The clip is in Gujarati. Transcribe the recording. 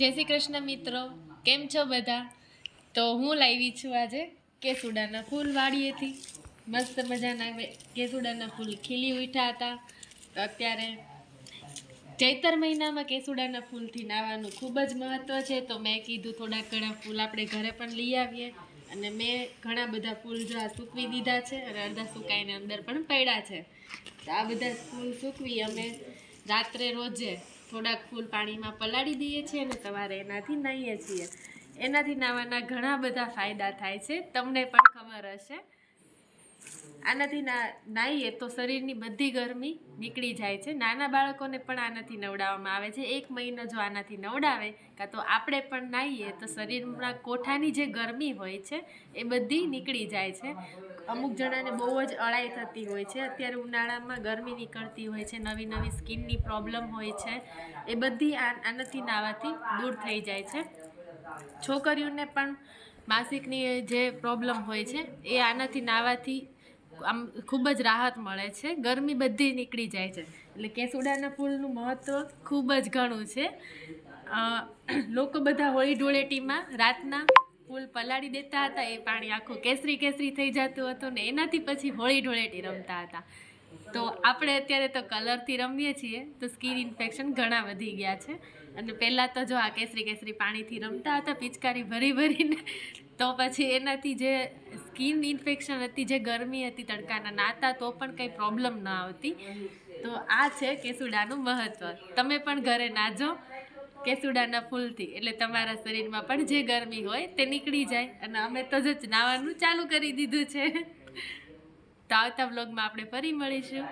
જય શ્રી કૃષ્ણ મિત્રો. કેમ છો બધા? તો હું લાવી છું આજે કેસુડાના ફૂલ વાડીએથી. મસ્ત મજાના કેસુડાના ફૂલ ખીલી ઉઠ્યા હતા. તો અત્યારે ચૈતર મહિનામાં કેસુડાના ફૂલથી નાવાનું ખૂબ જ મહત્ત્વ છે. તો મેં કીધું થોડાક ઘણા ફૂલ આપણે ઘરે પણ લઈ આવીએ. અને મેં ઘણા બધા ફૂલ જો આ સૂકવી દીધા છે અને અડધા સુકાઈને અંદર પણ પડ્યા છે. તો આ બધા ફૂલ સૂકવી અમે રાત્રે રોજે થોડાક ફૂલ પાણીમાં પલાળી દઈએ છીએ અને સવારે એનાથી નાહીએ છીએ. એનાથી નાવાના ઘણા બધા ફાયદા થાય છે. તમને પણ ખબર હશે. આનાથી નાહીએ તો શરીરની બધી ગરમી નીકળી જાય છે. નાના બાળકોને પણ આનાથી નવડાવવામાં આવે છે. એક મહિનો જો આનાથી નવડાવે કાં તો આપણે પણ નાહીએ તો શરીરમાં કોઠાની જે ગરમી હોય છે એ બધી નીકળી જાય છે. અમુક જણાને બહુ જ અળાઈ થતી હોય છે. અત્યારે ઉનાળામાં ગરમી નીકળતી હોય છે. નવી નવી સ્કિનની પ્રોબ્લેમ હોય છે. એ બધી આ, આનાથી નાહવાથી દૂર થઈ જાય છે. છોકરીઓને પણ માસિકની જે પ્રોબ્લેમ હોય છે, એ આનાથી નાહવાથી આમ ખૂબ જ રાહત મળે છે. ગરમી બધી નીકળી જાય છે. એટલે કેસુડાના ફૂલનું મહત્ત્વ ખૂબ જ ઘણું છે. લોકો બધા હોળી ધૂળેટીમાં રાતના ફૂલ પલાળી દેતા હતા. એ પાણી આખું કેસરી કેસરી થઈ જતું હતું ને એનાથી પછી હોળી ધૂળેટી રમતા હતા. તો આપણે અત્યારે તો કલરથી રમીએ છીએ, તો સ્કિન ઇન્ફેક્શન ઘણા વધી ગયા છે. અને પહેલાં તો જો આ કેસરી કેસરી પાણીથી રમતા હતા, પિચકારી ભરી ભરીને, તો પછી એનાથી જે સ્કિન ઇન્ફેક્શન હતી, જે ગરમી હતી, તડકાના નાતા, તો પણ કંઈ પ્રોબ્લેમ ન આવતી. તો આ છે કેસુડાનું મહત્ત્વ તમે પણ ઘરે નાજો કેસુડાના ફૂલથી, એટલે તમારા શરીરમાં પણ જે ગરમી હોય તે નીકળી જાય. અને અમે તો જ નાવાનું ચાલુ કરી દીધું છે. તો આવતા વ્લોગમાં આપણે ફરી મળીશું.